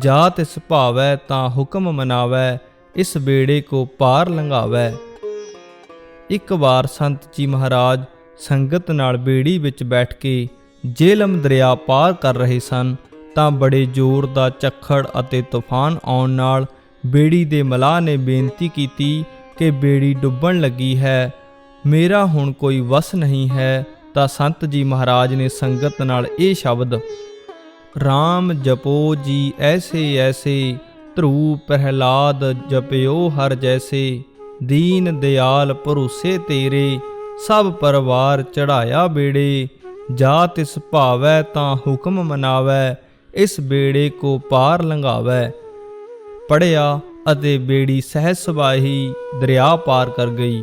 ਜਾ ਤਿਸ ਭਾਵੈ ਤਾਂ ਹੁਕਮ ਮਨਾਵੈ, ਇਸ ਬੇੜੇ ਕੋ ਪਾਰ ਲੰਘਾਵੈ। ਇੱਕ ਵਾਰ ਸੰਤ ਜੀ ਮਹਾਰਾਜ ਸੰਗਤ ਨਾਲ ਬੇੜੀ ਵਿੱਚ ਬੈਠ ਕੇ ਜੇਲਮ ਦਰਿਆ ਪਾਰ ਕਰ ਰਹੇ ਸਨ, ਤਾਂ ਬੜੇ ਜ਼ੋਰ ਦਾ ਝੱਖੜ ਅਤੇ ਤੂਫਾਨ ਆਉਣ ਨਾਲ ਬੇੜੀ ਦੇ ਮਲਾਹ ਨੇ ਬੇਨਤੀ ਕੀਤੀ ਕਿ ਬੇੜੀ ਡੁੱਬਣ ਲੱਗੀ ਹੈ। ਮੇਰਾ ਹੁਣ ਕੋਈ ਵਸ ਨਹੀਂ ਹੈ, ਤਾਂ ਸੰਤ ਜੀ ਮਹਾਰਾਜ ਨੇ ਸੰਗਤ ਨਾਲ ਇਹ ਸ਼ਬਦ RAM ਜਪੋ ਜੀ ਐਸੇ ਐਸੇ, ਧਰੂ ਪ੍ਰਹਿਲਾਦ ਜਪਿਓ ਹਰ ਜੈਸੇ। ਦੀਨ ਦਿਆਲ ਭਰੋਸੇ ਤੇਰੇ, ਸਭ ਪਰਿਵਾਰ ਚੜਾਇਆ ਬੇੜੇ। ਜਾ ਤਿਸ ਭਾਵੈ ਤਾਂ ਹੁਕਮ ਮਨਾਵੈ, ਇਸ ਬੇੜੇ ਕੋ ਪਾਰ ਲੰਘਾਵੈ। ਪੜਿਆ ਅਤੇ ਬੇੜੀ ਸਹਿਜ ਸਵਾਹੀ ਦਰਿਆ ਪਾਰ ਕਰ ਗਈ।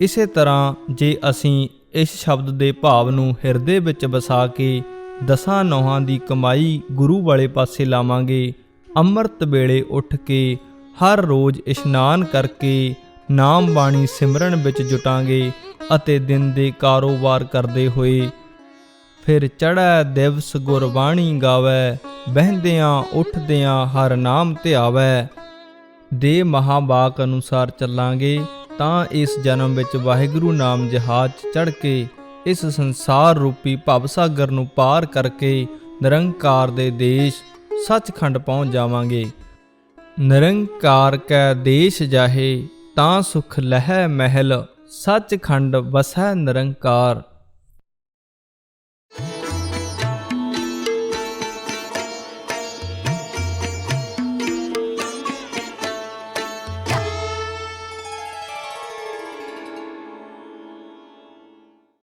ਇਸੇ ਤਰ੍ਹਾਂ ਜੇ ਅਸੀਂ ਇਸ ਸ਼ਬਦ ਦੇ ਭਾਵ ਨੂੰ ਹਿਰਦੇ ਵਿੱਚ ਵਸਾ ਕੇ ਦਸਾਂ ਨੌਹਾਂ ਦੀ ਕਮਾਈ ਗੁਰੂ ਵਾਲੇ ਪਾਸੇ ਲਾਵਾਂਗੇ। ਅੰਮ੍ਰਿਤ ਵੇਲੇ ਉੱਠ ਕੇ ਹਰ ਰੋਜ਼ ਇਸ਼ਨਾਨ ਕਰਕੇ ਨਾਮ ਬਾਣੀ ਸਿਮਰਨ ਵਿੱਚ ਜੁਟਾਂਗੇ ਅਤੇ ਦਿਨ ਦੇ ਕਾਰੋਬਾਰ ਕਰਦੇ ਹੋਏ ਫਿਰ ਚੜੈ ਦਿਵਸ ਗੁਰਬਾਣੀ ਗਾਵੈ, ਬਹਿੰਦਿਆਂ ਉੱਠਦਿਆਂ ਹਰ ਨਾਮ ਧਿਆਵੈ। ਦੇ ਮਹਾਬਾਕ ਅਨੁਸਾਰ ਚੱਲਾਂਗੇ ਤਾਂ ਇਸ ਜਨਮ ਵਿੱਚ ਵਾਹਿਗੁਰੂ ਨਾਮ ਜਹਾਜ਼ ਚੜ੍ਹ ਕੇ ਇਸ ਸੰਸਾਰ ਰੂਪੀ ਭਵਸਾਗਰ ਨੂੰ ਪਾਰ ਕਰਕੇ ਨਿਰੰਕਾਰ ਦੇ ਦੇਸ਼ ਸੱਚਖੰਡ ਪਹੁੰਚ ਜਾਵਾਂਗੇ। ਨਿਰੰਕਾਰ ਕੈ ਦੇਸ਼ ਜਾਹੇ, ਤਾਂ ਸੁਖ ਲਹਿ ਮਹਿਲ, ਸੱਚਖੰਡ ਵਸੈ ਨਿਰੰਕਾਰ।